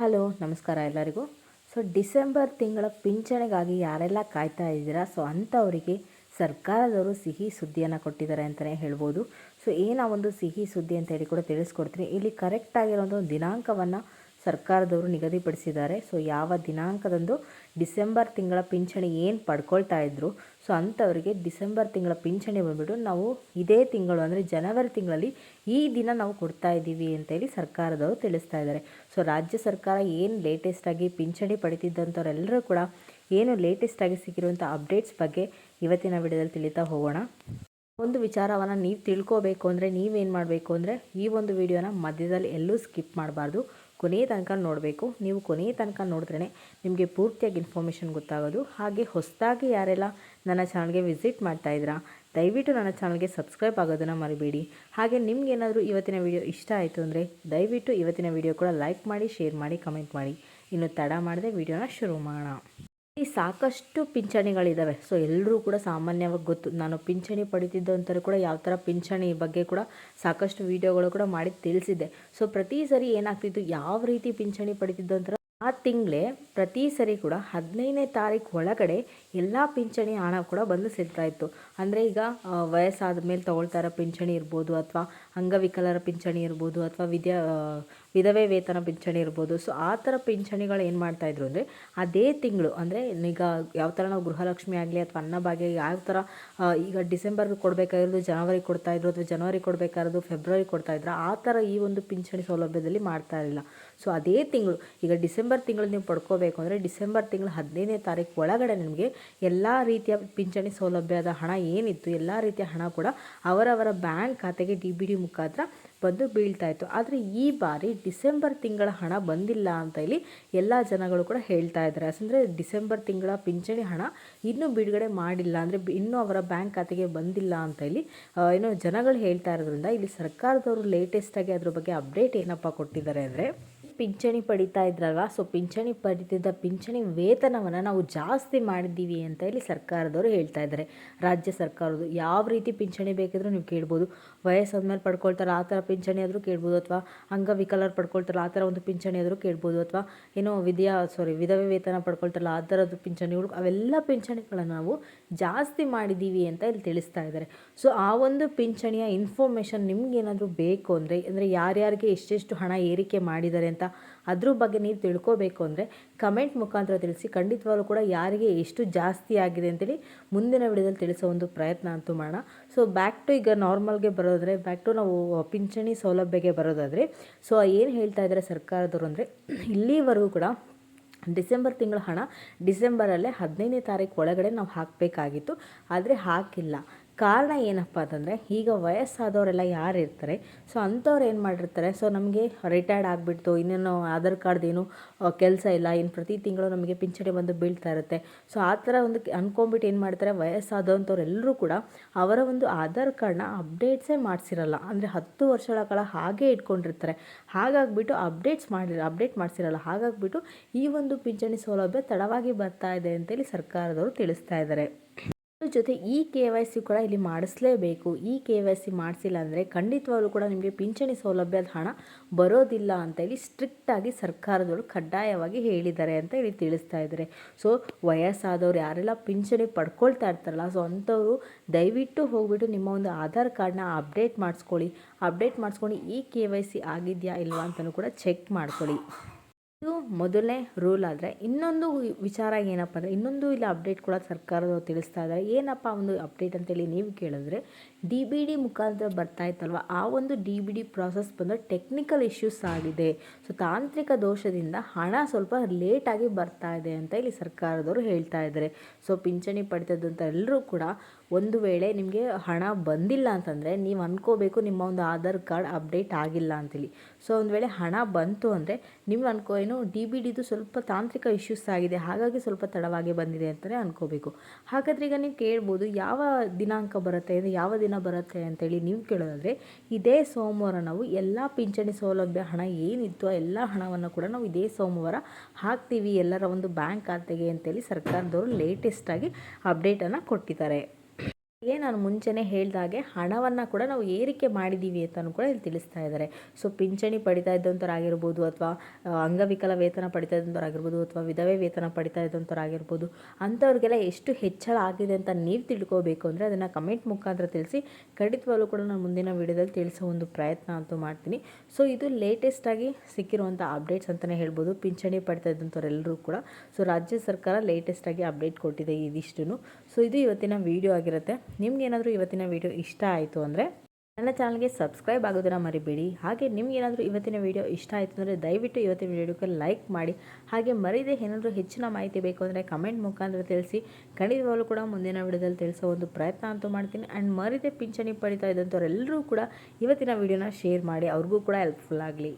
Hello, ನಮಸ್ಕಾರ ಎಲ್ಲರಿಗೂ. So, December ತಿಂಗಳ ಪಿಂಚಣಿಗಾಗಿ ಯಾರೆಲ್ಲ ಕಾಯ್ತಾ ಇದ್ದೀರಾ? ಸೊ, ಅಂಥವರಿಗೆ ಸರ್ಕಾರದವರು ಸಿಹಿ ಸುದ್ದಿಯನ್ನು ಕೊಟ್ಟಿದ್ದಾರೆ ಅಂತಲೇ ಹೇಳ್ಬೋದು. ಸೊ, ಏನು ಒಂದು ಸಿಹಿ ಸುದ್ದಿ ಅಂತ ಹೇಳಿ ಕೂಡ ತಿಳಿಸ್ಕೊಡ್ತೀನಿ. ಇಲ್ಲಿ ಕರೆಕ್ಟಾಗಿರೋ ಒಂದು ದಿನಾಂಕವನ್ನು ಸರ್ಕಾರದವರು ನಿಗದಿಪಡಿಸಿದ್ದಾರೆ. ಸೊ, ಯಾವ ದಿನಾಂಕದಂದು ಡಿಸೆಂಬರ್ ತಿಂಗಳ ಪಿಂಚಣಿ ಏನು ಪಡ್ಕೊಳ್ತಾ ಇದ್ದರು ಸೊ ಅಂಥವರಿಗೆ ಡಿಸೆಂಬರ್ ತಿಂಗಳ ಪಿಂಚಣಿ ಬಂದುಬಿಟ್ಟು ನಾವು ಇದೇ ತಿಂಗಳು, ಅಂದರೆ ಜನವರಿ ತಿಂಗಳಲ್ಲಿ ಈ ದಿನ ನಾವು ಕೊಡ್ತಾ ಇದ್ದೀವಿ ಅಂತೇಳಿ ಸರ್ಕಾರದವರು ತಿಳಿಸ್ತಾ ಇದ್ದಾರೆ. ಸೊ, ರಾಜ್ಯ ಸರ್ಕಾರ ಏನು ಲೇಟೆಸ್ಟಾಗಿ ಪಿಂಚಣಿ ಪಡಿತಿದ್ದಂಥವರೆಲ್ಲರೂ ಕೂಡ ಏನು ಲೇಟೆಸ್ಟಾಗಿ ಸಿಕ್ಕಿರುವಂಥ ಅಪ್ಡೇಟ್ಸ್ ಬಗ್ಗೆ ಇವತ್ತಿನ ವಿಡಿಯೋದಲ್ಲಿ ತಿಳಿತಾ ಹೋಗೋಣ. ಒಂದು ವಿಚಾರವನ್ನು ನೀವು ತಿಳ್ಕೋಬೇಕು ಅಂದರೆ ನೀವೇನು ಮಾಡಬೇಕು ಅಂದರೆ ಈ ಒಂದು ವಿಡಿಯೋನ ಮಧ್ಯದಲ್ಲಿ ಎಲ್ಲೂ ಸ್ಕಿಪ್ ಮಾಡಬಾರ್ದು. ಕೊನೆಯ ತನಕ ನೋಡಬೇಕು. ನೀವು ಕೊನೆಯ ತನಕ ನೋಡಿದ್ರೇ ನಿಮಗೆ ಪೂರ್ತಿಯಾಗಿ ಇನ್ಫಾರ್ಮೇಷನ್ ಗೊತ್ತಾಗೋದು. ಹಾಗೆ ಹೊಸದಾಗಿ ಯಾರೆಲ್ಲ ನನ್ನ ಚಾನಲ್ಗೆ ವಿಸಿಟ್ ಮಾಡ್ತಾ ಇದ್ದೀರಾ, ದಯವಿಟ್ಟು ನನ್ನ ಚಾನಲ್ಗೆ ಸಬ್ಸ್ಕ್ರೈಬ್ ಆಗೋದನ್ನು ಮರಿಬೇಡಿ. ಹಾಗೆ ನಿಮಗೇನಾದರೂ ಇವತ್ತಿನ ವಿಡಿಯೋ ಇಷ್ಟ ಆಯಿತು ಅಂದರೆ ದಯವಿಟ್ಟು ಇವತ್ತಿನ ವಿಡಿಯೋ ಕೂಡ ಲೈಕ್ ಮಾಡಿ, ಶೇರ್ ಮಾಡಿ, ಕಮೆಂಟ್ ಮಾಡಿ. ಇನ್ನು ತಡ ಮಾಡದೆ ವಿಡಿಯೋನ ಶುರು ಮಾಡೋಣ. ಸಾಕಷ್ಟು ಪಿಂಚಣಿಗಳಿದ್ದಾವೆ ಸೊ ಎಲ್ಲರೂ ಕೂಡ ಸಾಮಾನ್ಯವಾಗಿ ಗೊತ್ತು. ನಾನು ಪಿಂಚಣಿ ಪಡಿತಿದ್ದಂಥವ್ರು ಕೂಡ ಯಾವ ಥರ ಪಿಂಚಣಿ ಬಗ್ಗೆ ಕೂಡ ಸಾಕಷ್ಟು ವೀಡಿಯೋಗಳು ಕೂಡ ಮಾಡಿ ತಿಳಿಸಿದ್ದೆ. ಸೊ ಪ್ರತಿ ಸರಿ ಏನಾಗ್ತಿತ್ತು? ಯಾವ ರೀತಿ ಪಿಂಚಣಿ ಪಡಿತಿದ್ದು ಅಂತ ಆ ತಿಂಗಳೇ ಪ್ರತಿ ಸರಿ ಕೂಡ ಹದಿನೈದನೇ ತಾರೀಕು ಒಳಗಡೆ ಎಲ್ಲ ಪಿಂಚಣಿ ಹಣ ಕೂಡ ಬಂದು ಸಿಗ್ತಾ ಇತ್ತು. ಅಂದರೆ ಈಗ ವಯಸ್ಸಾದ ಮೇಲೆ ತೊಗೊಳ್ತಾ ಇರೋ ಪಿಂಚಣಿ ಇರ್ಬೋದು ಅಥವಾ ಅಂಗವಿಕಲರ ಪಿಂಚಣಿ ಇರ್ಬೋದು ಅಥವಾ ವಿದ್ಯಾ ವಿಧವೆ ವೇತನ ಪಿಂಚಣಿ ಇರ್ಬೋದು. ಸೊ ಆ ಥರ ಪಿಂಚಣಿಗಳು ಏನು ಮಾಡ್ತಾಯಿದ್ರು ಅಂದರೆ, ಅದೇ ತಿಂಗಳು ಅಂದರೆ, ಈಗ ಯಾವ ಥರ ನಾವು ಗೃಹಲಕ್ಷ್ಮಿ ಆಗಲಿ ಅಥವಾ ಅನ್ನಭಾಗ್ಯ ಯಾವ ಥರ ಈಗ ಡಿಸೆಂಬರ್ಗೆ ಕೊಡಬೇಕಾಗಿರೋದು ಜನವರಿ ಕೊಡ್ತಾಯಿದ್ರು ಅಥವಾ ಜನವರಿ ಕೊಡಬೇಕಾಗಿರೋದು ಫೆಬ್ರವರಿ ಕೊಡ್ತಾಯಿದ್ರು ಆ ಥರ ಈ ಒಂದು ಪಿಂಚಣಿ ಸೌಲಭ್ಯದಲ್ಲಿ ಮಾಡ್ತಾ ಇರಲಿಲ್ಲ. ಸೊ ಅದೇ ತಿಂಗಳು, ಈಗ ಡಿಸೆಂಬರ್ ತಿಂಗಳು ನೀವು ಪಡ್ಕೋಬೇಕು ಅಂದರೆ, ಡಿಸೆಂಬರ್ ತಿಂಗಳು ಹದಿನೈದನೇ ತಾರೀಕು ಒಳಗಡೆ ನಿಮಗೆ ಎಲ್ಲ ರೀತಿಯ ಪಿಂಚಣಿ ಸೌಲಭ್ಯದ ಹಣ ಏನಿತ್ತು, ಎಲ್ಲ ರೀತಿಯ ಹಣ ಕೂಡ ಅವರವರ ಬ್ಯಾಂಕ್ ಖಾತೆಗೆ ಡಿ ಬಿ ಡಿ ಮುಖಾಂತರ ಬಂದು ಬೀಳ್ತಾ ಇತ್ತು. ಆದರೆ ಈ ಬಾರಿ ಡಿಸೆಂಬರ್ ತಿಂಗಳ ಹಣ ಬಂದಿಲ್ಲ ಅಂತ ಹೇಳಿ ಎಲ್ಲ ಜನಗಳು ಕೂಡ ಹೇಳ್ತಾ ಇದ್ದಾರೆ. ಅಂದರೆ ಡಿಸೆಂಬರ್ ತಿಂಗಳ ಪಿಂಚಣಿ ಹಣ ಇನ್ನೂ ಬಿಡುಗಡೆ ಮಾಡಿಲ್ಲ. ಅಂದರೆ ಇನ್ನೂ ಅವರ ಬ್ಯಾಂಕ್ ಖಾತೆಗೆ ಬಂದಿಲ್ಲ ಅಂತ ಹೇಳಿ ಏನೋ ಜನಗಳು ಹೇಳ್ತಾ ಇರೋದ್ರಿಂದ ಇಲ್ಲಿ ಸರ್ಕಾರದವರು ಲೇಟೆಸ್ಟಾಗಿ ಅದ್ರ ಬಗ್ಗೆ ಅಪ್ಡೇಟ್ ಏನಪ್ಪ ಕೊಟ್ಟಿದ್ದಾರೆ ಅಂದರೆ ಪಿಂಚಣಿ ಪಡಿತಾ ಇದ್ರಲ್ವ? ಸೊ ಪಿಂಚಣಿ ಪಡಿತಿದ್ದ ಪಿಂಚಣಿ ವೇತನವನ್ನು ನಾವು ಜಾಸ್ತಿ ಮಾಡಿದ್ದೀವಿ ಅಂತ ಹೇಳಿ ಸರ್ಕಾರದವರು ಹೇಳ್ತಾ ಇದ್ದಾರೆ. ರಾಜ್ಯ ಸರ್ಕಾರದ್ದು ಯಾವ ರೀತಿ ಪಿಂಚಣಿ ಬೇಕಿದ್ರೂ ನೀವು ಕೇಳ್ಬೋದು. ವಯಸ್ಸಾದ ಮೇಲೆ ಪಡ್ಕೊಳ್ತಾರೆ, ಆ ಥರ ಪಿಂಚಣಿ ಆದರೂ ಕೇಳ್ಬೋದು ಅಥವಾ ಅಂಗವಿಕಲರು ಪಡ್ಕೊಳ್ತಾರೆ, ಆ ಥರ ಒಂದು ಪಿಂಚಣಿ ಆದರೂ ಕೇಳ್ಬೋದು ಅಥವಾ ಏನೋ ವಿದ್ಯಾ ಸಾರಿ ವಿಧವೆ ವೇತನ ಪಡ್ಕೊಳ್ತಾರಲ್ಲ, ಆ ಥರದ್ದು ಪಿಂಚಣಿಗಳು ಅವೆಲ್ಲ ಪಿಂಚಣಿಗಳನ್ನು ನಾವು ಜಾಸ್ತಿ ಮಾಡಿದ್ದೀವಿ ಅಂತ ಇಲ್ಲಿ ತಿಳಿಸ್ತಾ ಇದ್ದಾರೆ. ಸೊ ಆ ಒಂದು ಪಿಂಚಣಿಯ ಇನ್ಫಾರ್ಮೇಷನ್ ನಿಮ್ಗೇನಾದರೂ ಬೇಕು ಅಂದರೆ ಅಂದರೆ ಯಾರ್ಯಾರಿಗೆ ಎಷ್ಟೆಷ್ಟು ಹಣ ಏರಿಕೆ ಮಾಡಿದ್ದಾರೆ ಅಂತ ಅದ್ರ ಬಗ್ಗೆ ನೀವು ತಿಳ್ಕೋಬೇಕು ಅಂದರೆ ಕಮೆಂಟ್ ಮುಖಾಂತರ ತಿಳಿಸಿ. ಖಂಡಿತವಾಗ್ಲೂ ಕೂಡ ಯಾರಿಗೆ ಎಷ್ಟು ಜಾಸ್ತಿ ಆಗಿದೆ ಅಂತೇಳಿ ಮುಂದಿನ ವಿಡಿಯೋದಲ್ಲಿ ತಿಳಿಸೋ ಒಂದು ಪ್ರಯತ್ನ ಅಂತೂ ಮಾಡೋಣ. ಸೊ ಬ್ಯಾಕ್ ಟು ಈಗ ನಾರ್ಮಲ್ಗೆ ಬರೋದಾದರೆ ಬ್ಯಾಕ್ ಟು ನಾವು ಪಿಂಚಣಿ ಸೌಲಭ್ಯಗೆ ಬರೋದಾದರೆ ಸೊ ಏನು ಹೇಳ್ತಾ ಇದ್ದಾರೆ ಸರ್ಕಾರದವರು ಅಂದರೆ, ಇಲ್ಲಿವರೆಗೂ ಕೂಡ ಡಿಸೆಂಬರ್ ತಿಂಗಳ ಹಣ ಡಿಸೆಂಬರಲ್ಲೇ ಹದಿನೈದನೇ ತಾರೀಕು ಒಳಗಡೆ ನಾವು ಹಾಕಬೇಕಾಗಿತ್ತು. ಆದರೆ ಹಾಕಿಲ್ಲ. ಕಾರಣ ಏನಪ್ಪ ಅಂತಂದರೆ, ಈಗ ವಯಸ್ಸಾದವರೆಲ್ಲ ಯಾರು ಇರ್ತಾರೆ ಸೊ ಅಂಥವ್ರು ಏನು ಮಾಡಿರ್ತಾರೆ ಸೊ ನಮಗೆ ರಿಟೈರ್ಡ್ ಆಗಿಬಿಡ್ತು, ಇನ್ನೇನು ಆಧಾರ್ ಕಾರ್ಡ್ದೇನು ಕೆಲಸ ಇಲ್ಲ ಇನ್ನು ಪ್ರತಿ ತಿಂಗಳು ನಮಗೆ ಪಿಂಚಣಿ ಬಂದು ಬೀಳ್ತಾ ಇರುತ್ತೆ. ಸೊ ಆ ಥರ ಒಂದು ಅನ್ಕೊಂಬಿಟ್ಟು ಏನು ಮಾಡ್ತಾರೆ ವಯಸ್ಸಾದಂಥವ್ರೆಲ್ಲರೂ ಕೂಡ ಅವರ ಒಂದು ಆಧಾರ್ ಕಾರ್ಡ್ನ ಅಪ್ಡೇಟ್ಸೇ ಮಾಡಿಸಿರಲ್ಲ. ಅಂದರೆ ಹತ್ತು ವರ್ಷಗಳ ಕಾಲ ಹಾಗೆ ಇಟ್ಕೊಂಡಿರ್ತಾರೆ. ಹಾಗಾಗಿಬಿಟ್ಟು ಅಪ್ಡೇಟ್ಸ್ ಮಾಡಿರ ಅಪ್ಡೇಟ್ ಮಾಡಿಸಿರಲ್ಲ. ಹಾಗಾಗಿಬಿಟ್ಟು ಈ ಒಂದು ಪಿಂಚಣಿ ಸೌಲಭ್ಯ ತಡವಾಗಿ ಬರ್ತಾ ಇದೆ ಅಂತೇಳಿ ಸರ್ಕಾರದವರು ತಿಳಿಸ್ತಾ ಇದ್ದಾರೆ. ಜೊತೆ ಈ ಕೆ ವೈ ಸಿ ಕೂಡ ಇಲ್ಲಿ ಮಾಡಿಸ್ಲೇಬೇಕು. ಈ ಕೆ ವೈ ಸಿ ಮಾಡಿಸಿಲ್ಲ ಅಂದರೆ ಖಂಡಿತವಾಗ್ಲೂ ಕೂಡ ನಿಮಗೆ ಪಿಂಚಣಿ ಸೌಲಭ್ಯದ ಹಣ ಬರೋದಿಲ್ಲ ಅಂತ ಹೇಳಿ ಸ್ಟ್ರಿಕ್ಟಾಗಿ ಸರ್ಕಾರದವರು ಕಡ್ಡಾಯವಾಗಿ ಹೇಳಿದ್ದಾರೆ ಅಂತ ಹೇಳಿ ತಿಳಿಸ್ತಾ ಇದ್ದಾರೆ. ಸೊ ವಯಸ್ಸಾದವ್ರು ಯಾರೆಲ್ಲ ಪಿಂಚಣಿ ಪಡ್ಕೊಳ್ತಾ ಇರ್ತಾರಲ್ಲ ಸೊ ಅಂಥವರು ದಯವಿಟ್ಟು ಹೋಗ್ಬಿಟ್ಟು ನಿಮ್ಮ ಒಂದು ಆಧಾರ್ ಕಾರ್ಡ್ನ ಅಪ್ಡೇಟ್ ಮಾಡಿಸ್ಕೊಳ್ಳಿ. ಅಪ್ಡೇಟ್ ಮಾಡಿಸ್ಕೊಂಡು ಈ ಕೆ ವೈ ಸಿ ಆಗಿದೆಯಾ ಇಲ್ವಾ ಅಂತಲೂ ಕೂಡ ಚೆಕ್ ಮಾಡ್ಕೊಳ್ಳಿ. ಇದು ಮೊದಲನೇ ರೂಲ್ ಆದರೆ ಇನ್ನೊಂದು ವಿಚಾರ ಏನಪ್ಪ ಅಂದರೆ ಇನ್ನೊಂದು ಇಲ್ಲಿ ಅಪ್ಡೇಟ್ ಕೂಡ ಸರ್ಕಾರದವರು ತಿಳಿಸ್ತಾ ಇದ್ದಾರೆ ಏನಪ್ಪ ಒಂದು ಅಪ್ಡೇಟ್ ಅಂತೇಳಿ ನೀವು ಕೇಳಿದ್ರೆ ಡಿ ಬಿ ಡಿ ಮುಖಾಂತರ ಬರ್ತಾ ಇತ್ತಲ್ವ? ಆ ಒಂದು ಡಿ ಬಿ ಡಿ ಪ್ರಾಸೆಸ್ ಬಂದು ಟೆಕ್ನಿಕಲ್ ಇಶ್ಯೂಸ್ ಆಗಿದೆ. ಸೊ ತಾಂತ್ರಿಕ ದೋಷದಿಂದ ಹಣ ಸ್ವಲ್ಪ ಲೇಟಾಗಿ ಬರ್ತಾ ಇದೆ ಅಂತ ಇಲ್ಲಿ ಸರ್ಕಾರದವರು ಹೇಳ್ತಾ ಇದ್ದಾರೆ ಸೊ ಪಿಂಚಣಿ ಪಡೆದಂಥ ಎಲ್ಲರೂ ಕೂಡ ಒಂದು ವೇಳೆ ನಿಮಗೆ ಹಣ ಬಂದಿಲ್ಲ ಅಂತಂದರೆ ನೀವು ಅಂದ್ಕೋಬೇಕು ನಿಮ್ಮ ಒಂದು ಆಧಾರ್ ಕಾರ್ಡ್ ಅಪ್ಡೇಟ್ ಆಗಿಲ್ಲ ಅಂತೇಳಿ. ಸೊ ಒಂದು ವೇಳೆ ಹಣ ಬಂತು ಅಂದರೆ ನೀವು ಅನ್ಕೋ ಏನು ಡಿ ಬಿ ಡಿದು ಸ್ವಲ್ಪ ತಾಂತ್ರಿಕ ಇಶ್ಯೂಸ್ ಆಗಿದೆ, ಹಾಗಾಗಿ ಸ್ವಲ್ಪ ತಡವಾಗಿ ಬಂದಿದೆ ಅಂತಲೇ ಅನ್ಕೋಬೇಕು. ಹಾಗಾದರೆ ಈಗ ನೀವು ಕೇಳ್ಬೋದು, ಯಾವ ದಿನಾಂಕ ಬರುತ್ತೆ ಅಂದರೆ ಯಾವ ದಿನ ಬರುತ್ತೆ ಅಂತೇಳಿ ನೀವು ಕೇಳೋದಾದರೆ, ಇದೇ ಸೋಮವಾರ ನಾವು ಎಲ್ಲ ಪಿಂಚಣಿ ಸೌಲಭ್ಯ ಹಣ ಏನಿತ್ತು ಎಲ್ಲ ಹಣವನ್ನು ಕೂಡ ನಾವು ಇದೇ ಸೋಮವಾರ ಹಾಕ್ತೀವಿ ಎಲ್ಲರ ಒಂದು ಬ್ಯಾಂಕ್ ಖಾತೆಗೆ ಅಂತೇಳಿ ಸರ್ಕಾರದವರು ಲೇಟೆಸ್ಟಾಗಿ ಅಪ್ಡೇಟನ್ನು ಕೊಟ್ಟಿದ್ದಾರೆ. ಏ ನಾನು ಮುಂಚೆನೇ ಹೇಳಿದಾಗೆ ಹಣವನ್ನು ಕೂಡ ನಾವು ಏರಿಕೆ ಮಾಡಿದ್ದೀವಿ ಅಂತಲೂ ಕೂಡ ಇಲ್ಲಿ ತಿಳಿಸ್ತಾ ಇದ್ದಾರೆ ಸೊ ಪಿಂಚಣಿ ಪಡಿತಾ ಇದ್ದಂಥವ್ರಾಗಿರ್ಬೋದು ಅಥವಾ ಅಂಗವಿಕಲ ವೇತನ ಪಡಿತಾ ಇದ್ದಂಥವ್ರಾಗಿರ್ಬೋದು ಅಥವಾ ವಿಧವೆ ವೇತನ ಪಡಿತಾ ಇದ್ದಂಥವ್ರಾಗಿರ್ಬೋದು ಅಂಥವ್ರಿಗೆಲ್ಲ ಎಷ್ಟು ಹೆಚ್ಚಳ ಆಗಿದೆ ಅಂತ ನೀವು ತಿಳ್ಕೋಬೇಕು ಅಂದರೆ ಅದನ್ನು ಕಮೆಂಟ್ ಮುಖಾಂತರ ತಿಳಿಸಿ. ಖಂಡಿತವಾಗ್ಲೂ ಕೂಡ ನಾನು ಮುಂದಿನ ವಿಡಿಯೋದಲ್ಲಿ ತಿಳಿಸೋ ಒಂದು ಪ್ರಯತ್ನ ಅಂತೂ ಮಾಡ್ತೀನಿ. ಸೊ ಇದು ಲೇಟೆಸ್ಟಾಗಿ ಸಿಕ್ಕಿರುವಂಥ ಅಪ್ಡೇಟ್ಸ್ ಅಂತಲೇ ಹೇಳ್ಬೋದು. ಪಿಂಚಣಿ ಪಡಿತಾ ಇದ್ದಂಥವ್ರೆಲ್ಲರೂ ಕೂಡ. ಸೊ ರಾಜ್ಯ ಸರ್ಕಾರ ಲೇಟೆಸ್ಟಾಗಿ ಅಪ್ಡೇಟ್ ಕೊಟ್ಟಿದೆ ಇದಿಷ್ಟು ಸೊ ಇದು ಇವತ್ತಿನ ವಿಡಿಯೋ ಆಗಿರುತ್ತೆ. ನಿಮ್ಗೇನಾದರೂ ಇವತ್ತಿನ ವೀಡಿಯೋ ಇಷ್ಟ ಆಯಿತು ಅಂದರೆ ನನ್ನ ಚಾನಲ್ಗೆ ಸಬ್ಸ್ಕ್ರೈಬ್ ಆಗೋದನ್ನು ಮರಿಬೇಡಿ. ಹಾಗೆ ನಿಮ್ಗೇನಾದರೂ ಇವತ್ತಿನ ವೀಡಿಯೋ ಇಷ್ಟ ಆಯಿತು ಅಂದರೆ ದಯವಿಟ್ಟು ಇವತ್ತಿನ ವಿಡಿಯೋಕ್ಕೆ ಲೈಕ್ ಮಾಡಿ. ಹಾಗೆ ಮರೀದೆ ಏನಾದರೂ ಹೆಚ್ಚಿನ ಮಾಹಿತಿ ಬೇಕು ಅಂದರೆ ಕಮೆಂಟ್ ಮುಖಾಂತರ ತಿಳಿಸಿ. ಖಂಡಿತವಾಗಲೂ ಕೂಡ ಮುಂದಿನ ವೀಡಿಯೋದಲ್ಲಿ ತಿಳಿಸೋ ಒಂದು ಪ್ರಯತ್ನ ಅಂತೂ ಮಾಡ್ತೀನಿ. ಆ್ಯಂಡ್ ಮರೀದೆ ಪಿಂಚಣಿ ಪಡಿತಾ ಇದ್ದಂಥವ್ರೆಲ್ಲರೂ ಕೂಡ ಇವತ್ತಿನ ವೀಡಿಯೋನ ಶೇರ್ ಮಾಡಿ. ಅವ್ರಿಗೂ ಕೂಡ ಹೆಲ್ಪ್ಫುಲ್ ಆಗಲಿ.